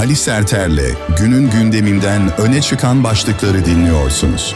Ali Serter'le günün gündeminden öne çıkan başlıkları dinliyorsunuz.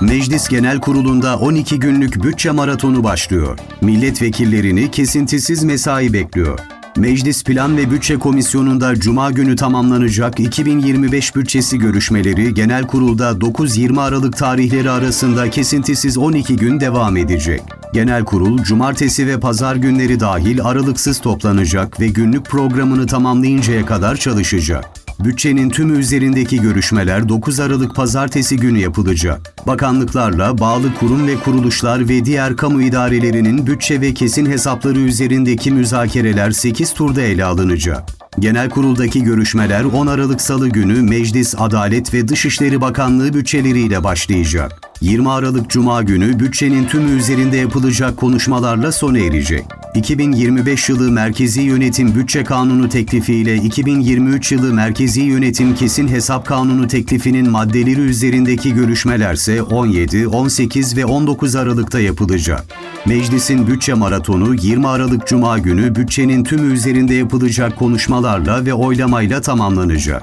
Meclis Genel Kurulu'nda 12 günlük bütçe maratonu başlıyor. Milletvekillerini kesintisiz mesai bekliyor. Meclis Plan ve Bütçe Komisyonu'nda Cuma günü tamamlanacak 2025 bütçesi görüşmeleri Genel Kurul'da 9-20 Aralık tarihleri arasında kesintisiz 12 gün devam edecek. Genel Kurul, cumartesi ve pazar günleri dahil aralıksız toplanacak ve günlük programını tamamlayıncaya kadar çalışacak. Bütçenin tümü üzerindeki görüşmeler 9 Aralık pazartesi günü yapılacak. Bakanlıklarla, bağlı kurum ve kuruluşlar ve diğer kamu idarelerinin bütçe ve kesin hesapları üzerindeki müzakereler 8 turda ele alınacak. Genel kuruldaki görüşmeler 10 Aralık Salı günü Meclis Adalet ve Dışişleri Bakanlığı bütçeleriyle başlayacak. 20 Aralık Cuma günü bütçenin tümü üzerinde yapılacak konuşmalarla sona erecek. 2025 yılı Merkezi Yönetim Bütçe Kanunu teklifiyle 2023 yılı Merkezi Yönetim Kesin Hesap Kanunu teklifinin maddeleri üzerindeki görüşmelerse 17, 18 ve 19 Aralık'ta yapılacak. Meclisin bütçe maratonu 20 Aralık Cuma günü bütçenin tümü üzerinde yapılacak konuşmalarla ve oylamayla tamamlanacak.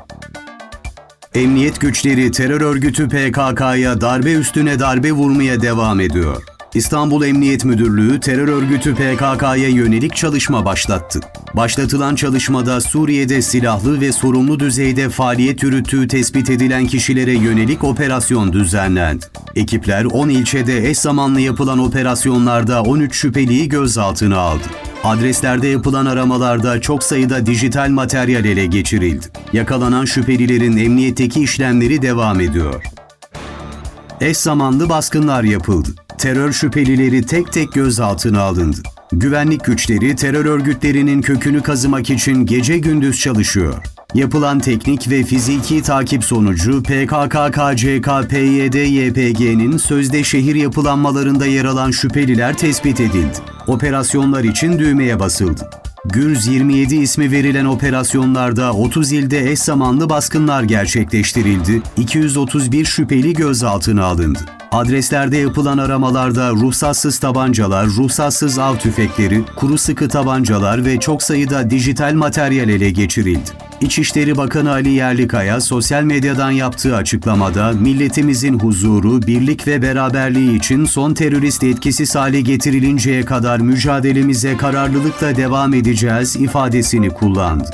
Emniyet güçleri terör örgütü PKK'ya darbe üstüne darbe vurmaya devam ediyor. İstanbul Emniyet Müdürlüğü terör örgütü PKK'ya yönelik çalışma başlattı. Başlatılan çalışmada Suriye'de silahlı ve sorumlu düzeyde faaliyet yürüttüğü tespit edilen kişilere yönelik operasyon düzenlendi. Ekipler 10 ilçede eş zamanlı yapılan operasyonlarda 13 şüpheliyi gözaltına aldı. Adreslerde yapılan aramalarda çok sayıda dijital materyal ele geçirildi. Yakalanan şüphelilerin emniyetteki işlemleri devam ediyor. Eş zamanlı baskınlar yapıldı. Terör şüphelileri tek tek gözaltına alındı. Güvenlik güçleri terör örgütlerinin kökünü kazımak için gece gündüz çalışıyor. Yapılan teknik ve fiziki takip sonucu PKK-KCK-PYD-YPG'nin sözde şehir yapılanmalarında yer alan şüpheliler tespit edildi. Operasyonlar için düğmeye basıldı. Gürz 27 ismi verilen operasyonlarda 30 ilde eş zamanlı baskınlar gerçekleştirildi. 231 şüpheli gözaltına alındı. Adreslerde yapılan aramalarda ruhsatsız tabancalar, ruhsatsız av tüfekleri, kuru sıkı tabancalar ve çok sayıda dijital materyal ele geçirildi. İçişleri Bakanı Ali Yerlikaya sosyal medyadan yaptığı açıklamada milletimizin huzuru, birlik ve beraberliği için son terörist etkisiz hale getirilinceye kadar mücadelemize kararlılıkla devam edeceğiz ifadesini kullandı.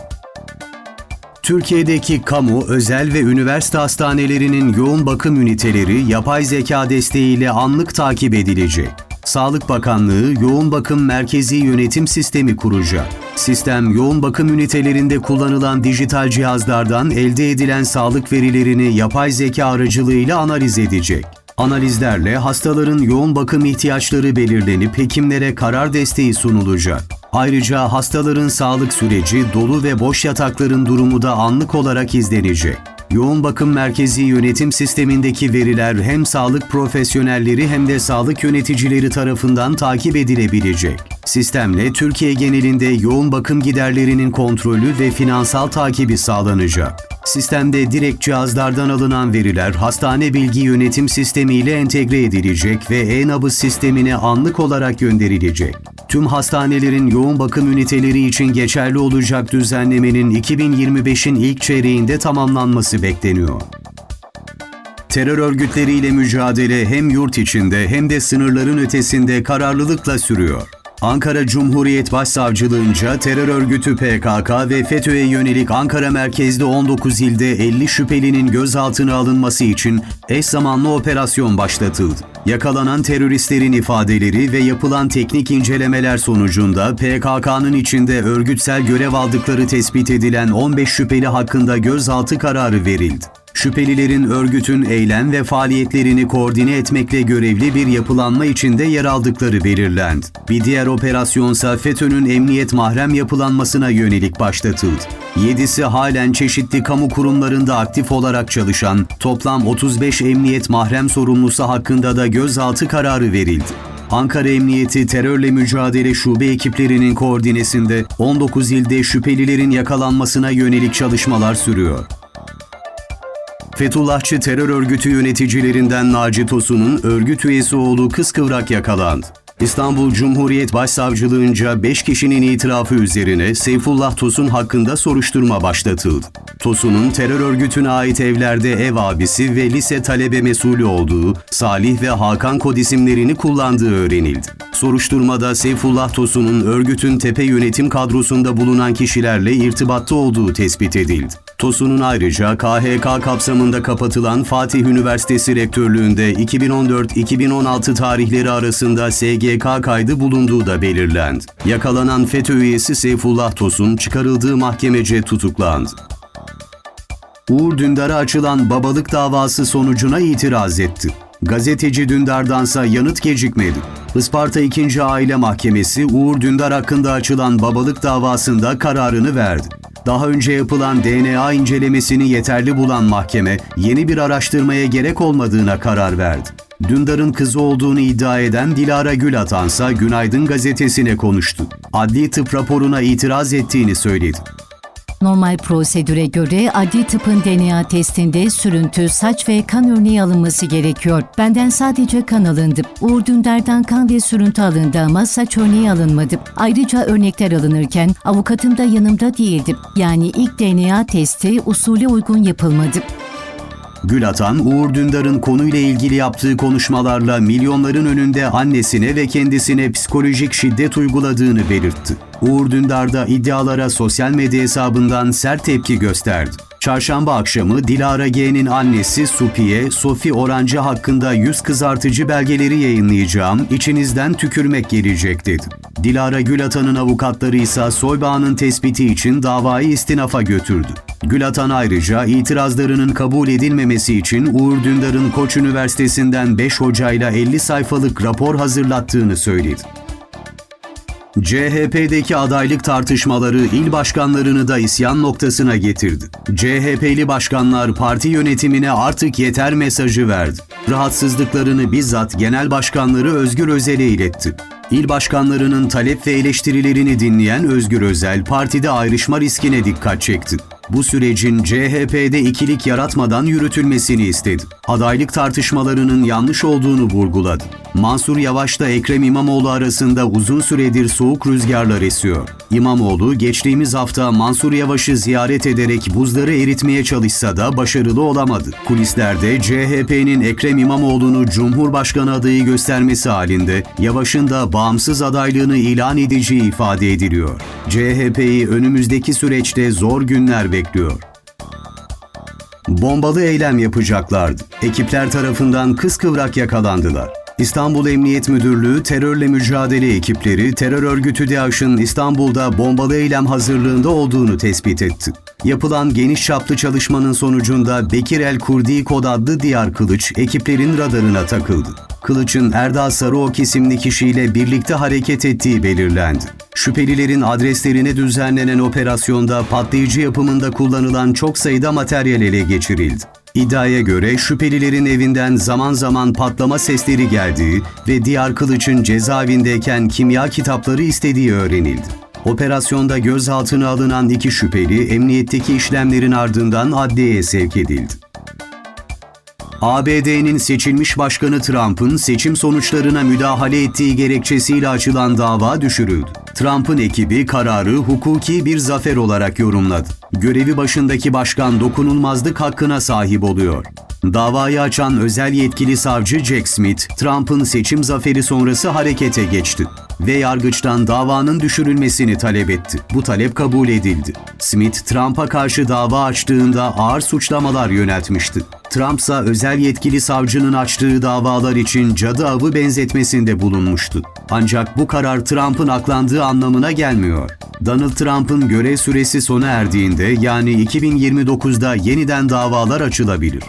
Türkiye'deki kamu, özel ve üniversite hastanelerinin yoğun bakım üniteleri yapay zeka desteğiyle anlık takip edilecek. Sağlık Bakanlığı yoğun bakım merkezi yönetim sistemi kuracak. Sistem yoğun bakım ünitelerinde kullanılan dijital cihazlardan elde edilen sağlık verilerini yapay zeka aracılığıyla analiz edecek. Analizlerle hastaların yoğun bakım ihtiyaçları belirlenip hekimlere karar desteği sunulacak. Ayrıca hastaların sağlık süreci, dolu ve boş yatakların durumu da anlık olarak izlenecek. Yoğun bakım merkezi yönetim sistemindeki veriler hem sağlık profesyonelleri hem de sağlık yöneticileri tarafından takip edilebilecek. Sistemle Türkiye genelinde yoğun bakım giderlerinin kontrolü ve finansal takibi sağlanacak. Sistemde direkt cihazlardan alınan veriler hastane bilgi yönetim sistemi ile entegre edilecek ve e-nabız sistemine anlık olarak gönderilecek. Tüm hastanelerin yoğun bakım üniteleri için geçerli olacak düzenlemenin 2025'in ilk çeyreğinde tamamlanması bekleniyor. Terör örgütleriyle mücadele hem yurt içinde hem de sınırların ötesinde kararlılıkla sürüyor. Ankara Cumhuriyet Başsavcılığınca terör örgütü PKK ve FETÖ'ye yönelik Ankara merkezli 19 ilde 50 şüphelinin gözaltına alınması için eş zamanlı operasyon başlatıldı. Yakalanan teröristlerin ifadeleri ve yapılan teknik incelemeler sonucunda PKK'nın içinde örgütsel görev aldıkları tespit edilen 15 şüpheli hakkında gözaltı kararı verildi. Şüphelilerin örgütün eylem ve faaliyetlerini koordine etmekle görevli bir yapılanma içinde yer aldıkları belirlendi. Bir diğer operasyonsa FETÖ'nün emniyet mahrem yapılanmasına yönelik başlatıldı. Yedisi halen çeşitli kamu kurumlarında aktif olarak çalışan toplam 35 emniyet mahrem sorumlusu hakkında da gözaltı kararı verildi. Ankara Emniyeti Terörle Mücadele Şube ekiplerinin koordinesinde 19 ilde şüphelilerin yakalanmasına yönelik çalışmalar sürüyor. Fethullahçı terör örgütü yöneticilerinden Naci Tosun'un örgüt üyesi olduğu Kıskıvrak yakalandı. İstanbul Cumhuriyet Başsavcılığınca 5 kişinin itirafı üzerine Seyfullah Tosun hakkında soruşturma başlatıldı. Tosun'un terör örgütüne ait evlerde ev abisi ve lise talebe mesulü olduğu, Salih ve Hakan kod isimlerini kullandığı öğrenildi. Soruşturmada Seyfullah Tosun'un örgütün tepe yönetim kadrosunda bulunan kişilerle irtibatta olduğu tespit edildi. Tosun'un ayrıca KHK kapsamında kapatılan Fatih Üniversitesi Rektörlüğünde 2014-2016 tarihleri arasında SGK kaydı bulunduğu da belirlendi. Yakalanan FETÖ üyesi Seyfullah Tosun çıkarıldığı mahkemece tutuklandı. Uğur Dündar'a açılan babalık davası sonucuna itiraz etti. Gazeteci Dündar'dansa yanıt gecikmedi. Isparta 2. Aile Mahkemesi Uğur Dündar hakkında açılan babalık davasında kararını verdi. Daha önce yapılan DNA incelemesini yeterli bulan mahkeme yeni bir araştırmaya gerek olmadığına karar verdi. Dündar'ın kızı olduğunu iddia eden Dilara Gül Atansa Günaydın gazetesine konuştu. Adli tıp raporuna itiraz ettiğini söyledi. Normal prosedüre göre adli tıpın DNA testinde sürüntü, saç ve kan örneği alınması gerekiyor. Benden sadece kan alındı. Uğur Dündar'dan kan ve sürüntü alındı ama saç örneği alınmadı. Ayrıca örnekler alınırken avukatım da yanımda değildi. Yani ilk DNA testi usule uygun yapılmadı. Gül Atan, Uğur Dündar'ın konuyla ilgili yaptığı konuşmalarla milyonların önünde annesine ve kendisine psikolojik şiddet uyguladığını belirtti. Uğur Dündar da iddialara sosyal medya hesabından sert tepki gösterdi. Çarşamba akşamı Dilara G'nin annesi Supiye, Sofi Orancı hakkında yüz kızartıcı belgeleri yayınlayacağım, içinizden tükürmek gelecek dedi. Dilara Gülatan'ın avukatları ise Soybağ'ın tespiti için davayı istinafa götürdü. Gülatan ayrıca itirazlarının kabul edilmemesi için Uğur Dündar'ın Koç Üniversitesi'nden 5 hocayla 50 sayfalık rapor hazırlattığını söyledi. CHP'deki adaylık tartışmaları il başkanlarını da isyan noktasına getirdi. CHP'li başkanlar parti yönetimine artık yeter mesajı verdi. Rahatsızlıklarını bizzat genel başkanları Özgür Özel'e iletti. İl başkanlarının talep ve eleştirilerini dinleyen Özgür Özel partide ayrışma riskine dikkat çekti. Bu sürecin CHP'de ikilik yaratmadan yürütülmesini istedi. Adaylık tartışmalarının yanlış olduğunu vurguladı. Mansur Yavaş'la Ekrem İmamoğlu arasında uzun süredir soğuk rüzgarlar esiyor. İmamoğlu geçtiğimiz hafta Mansur Yavaş'ı ziyaret ederek buzları eritmeye çalışsa da başarılı olamadı. Kulislerde CHP'nin Ekrem İmamoğlu'nu Cumhurbaşkanı adayı göstermesi halinde Yavaş'ın da bağımsız adaylığını ilan edeceği ifade ediliyor. CHP'yi önümüzdeki süreçte zor günler bekliyor. Bombalı eylem yapacaklardı. Ekipler tarafından kıskıvrak yakalandılar. İstanbul Emniyet Müdürlüğü terörle mücadele ekipleri terör örgütü DAEŞ'in İstanbul'da bombalı eylem hazırlığında olduğunu tespit etti. Yapılan geniş çaplı çalışmanın sonucunda Bekir El Kurdi kod adlı diğer kılıç ekiplerin radarına takıldı. Kılıç'ın Erdal Sarıok isimli kişiyle birlikte hareket ettiği belirlendi. Şüphelilerin adreslerine düzenlenen operasyonda patlayıcı yapımında kullanılan çok sayıda materyal ele geçirildi. İddiaya göre şüphelilerin evinden zaman zaman patlama sesleri geldiği ve diğer Kılıç'ın cezaevindeyken kimya kitapları istediği öğrenildi. Operasyonda gözaltına alınan iki şüpheli emniyetteki işlemlerin ardından adliyeye sevk edildi. ABD'nin seçilmiş başkanı Trump'ın seçim sonuçlarına müdahale ettiği gerekçesiyle açılan dava düşürüldü. Trump'ın ekibi kararı hukuki bir zafer olarak yorumladı. Görevi başındaki başkan dokunulmazlık hakkına sahip oluyor. Davayı açan özel yetkili savcı Jack Smith, Trump'ın seçim zaferi sonrası harekete geçti ve yargıçtan davanın düşürülmesini talep etti. Bu talep kabul edildi. Smith, Trump'a karşı dava açtığında ağır suçlamalar yöneltmişti. Trump ise özel yetkili savcının açtığı davalar için cadı avı benzetmesinde bulunmuştu. Ancak bu karar Trump'ın aklandığı anlamına gelmiyor. Donald Trump'ın görev süresi sona erdiğinde yani 2029'da yeniden davalar açılabilir.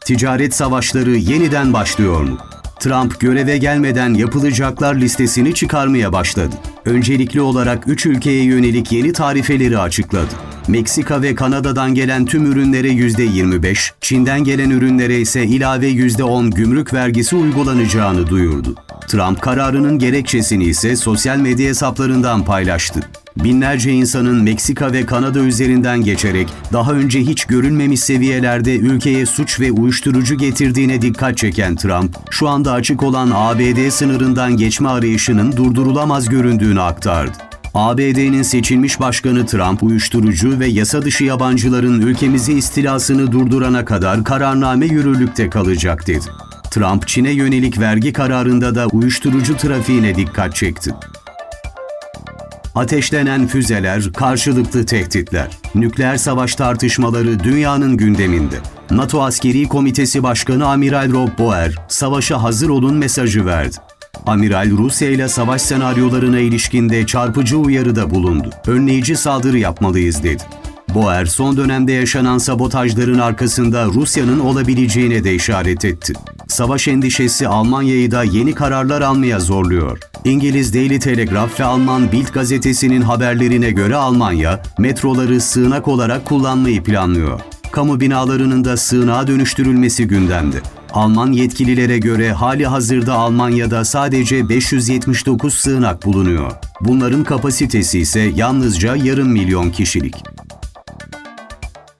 Ticaret savaşları yeniden başlıyor mu? Trump göreve gelmeden yapılacaklar listesini çıkarmaya başladı. Öncelikli olarak 3 ülkeye yönelik yeni tarifeleri açıkladı. Meksika ve Kanada'dan gelen tüm ürünlere %25, Çin'den gelen ürünlere ise ilave %10 gümrük vergisi uygulanacağını duyurdu. Trump kararının gerekçesini ise sosyal medya hesaplarından paylaştı. Binlerce insanın Meksika ve Kanada üzerinden geçerek daha önce hiç görülmemiş seviyelerde ülkeye suç ve uyuşturucu getirdiğine dikkat çeken Trump, şu anda açık olan ABD sınırından geçme arayışının durdurulamaz göründüğünü aktardı. ABD'nin seçilmiş başkanı Trump uyuşturucu ve yasa dışı yabancıların ülkemizi istilasını durdurana kadar kararname yürürlükte kalacak dedi. Trump, Çin'e yönelik vergi kararında da uyuşturucu trafiğine dikkat çekti. Ateşlenen füzeler, karşılıklı tehditler, nükleer savaş tartışmaları dünyanın gündeminde. NATO Askeri Komitesi Başkanı Amiral Rob Boer, savaşa hazır olun mesajı verdi. Amiral Rusya ile savaş senaryolarına ilişkinde çarpıcı uyarıda bulundu. Önleyici saldırı yapmalıyız dedi. Boer son dönemde yaşanan sabotajların arkasında Rusya'nın olabileceğine de işaret etti. Savaş endişesi Almanya'yı da yeni kararlar almaya zorluyor. İngiliz Daily Telegraph ve Alman Bild gazetesinin haberlerine göre Almanya, metroları sığınak olarak kullanmayı planlıyor. Kamu binalarının da sığınağa dönüştürülmesi gündemde. Alman yetkililere göre hali hazırda Almanya'da sadece 579 sığınak bulunuyor. Bunların kapasitesi ise yalnızca yarım milyon kişilik.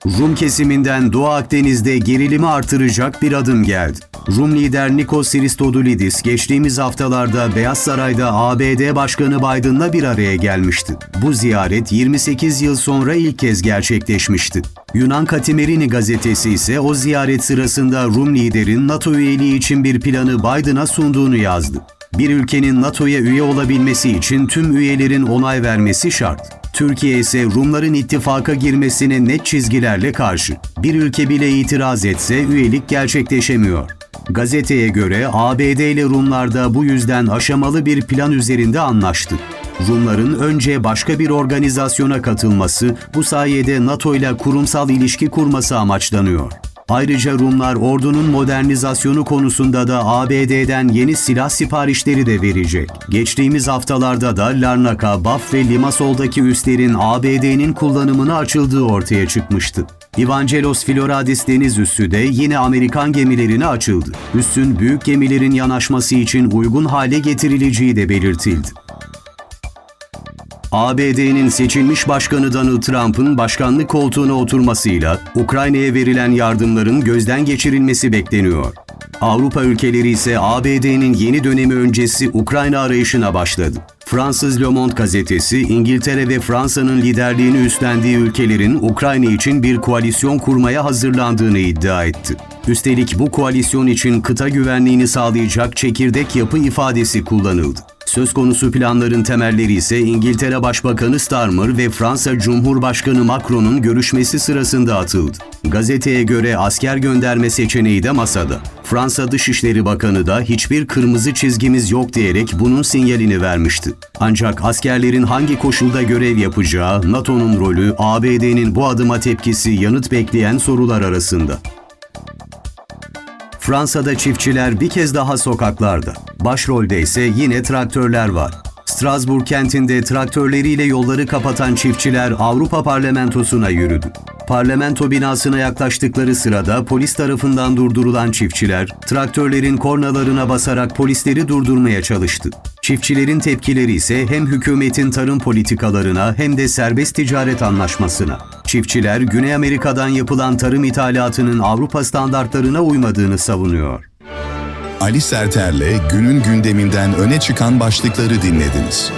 Rum kesiminden Doğu Akdeniz'de gerilimi artıracak bir adım geldi. Rum lider Nikos Christodoulidis geçtiğimiz haftalarda Beyaz Saray'da ABD Başkanı Biden'la bir araya gelmişti. Bu ziyaret 28 yıl sonra ilk kez gerçekleşmişti. Yunan Katimerini gazetesi ise o ziyaret sırasında Rum liderin NATO üyeliği için bir planı Biden'a sunduğunu yazdı. Bir ülkenin NATO'ya üye olabilmesi için tüm üyelerin onay vermesi şart. Türkiye ise Rumların ittifaka girmesine net çizgilerle karşı. Bir ülke bile itiraz etse üyelik gerçekleşemiyor. Gazeteye göre ABD ile Rumlar da bu yüzden aşamalı bir plan üzerinde anlaştı. Rumların önce başka bir organizasyona katılması, bu sayede NATO ile kurumsal ilişki kurması amaçlanıyor. Ayrıca Rumlar ordunun modernizasyonu konusunda da ABD'den yeni silah siparişleri de verecek. Geçtiğimiz haftalarda da Larnaka, Baf ve Limasol'daki üslerin ABD'nin kullanımına açıldığı ortaya çıkmıştı. Evangelos Floradis deniz üssü de yine Amerikan gemilerine açıldı. Üssün büyük gemilerin yanaşması için uygun hale getirileceği de belirtildi. ABD'nin seçilmiş başkanı Donald Trump'ın başkanlık koltuğuna oturmasıyla Ukrayna'ya verilen yardımların gözden geçirilmesi bekleniyor. Avrupa ülkeleri ise ABD'nin yeni dönemi öncesi Ukrayna arayışına başladı. Fransız Le Monde gazetesi İngiltere ve Fransa'nın liderliğini üstlendiği ülkelerin Ukrayna için bir koalisyon kurmaya hazırlandığını iddia etti. Üstelik bu koalisyon için kıta güvenliğini sağlayacak çekirdek yapı ifadesi kullanıldı. Söz konusu planların temelleri ise İngiltere Başbakanı Starmer ve Fransa Cumhurbaşkanı Macron'un görüşmesi sırasında atıldı. Gazeteye göre asker gönderme seçeneği de masada. Fransa Dışişleri Bakanı da hiçbir kırmızı çizgimiz yok diyerek bunun sinyalini vermişti. Ancak askerlerin hangi koşulda görev yapacağı, NATO'nun rolü, ABD'nin bu adıma tepkisi yanıt bekleyen sorular arasında. Fransa'da çiftçiler bir kez daha sokaklarda. Başrolde ise yine traktörler var. Strasbourg kentinde traktörleriyle yolları kapatan çiftçiler Avrupa Parlamentosu'na yürüdü. Parlamento binasına yaklaştıkları sırada polis tarafından durdurulan çiftçiler traktörlerin kornalarına basarak polisleri durdurmaya çalıştı. Çiftçilerin tepkileri ise hem hükümetin tarım politikalarına hem de serbest ticaret anlaşmasına. Çiftçiler Güney Amerika'dan yapılan tarım ithalatının Avrupa standartlarına uymadığını savunuyor. Ali Serter'le günün gündeminden öne çıkan başlıkları dinlediniz.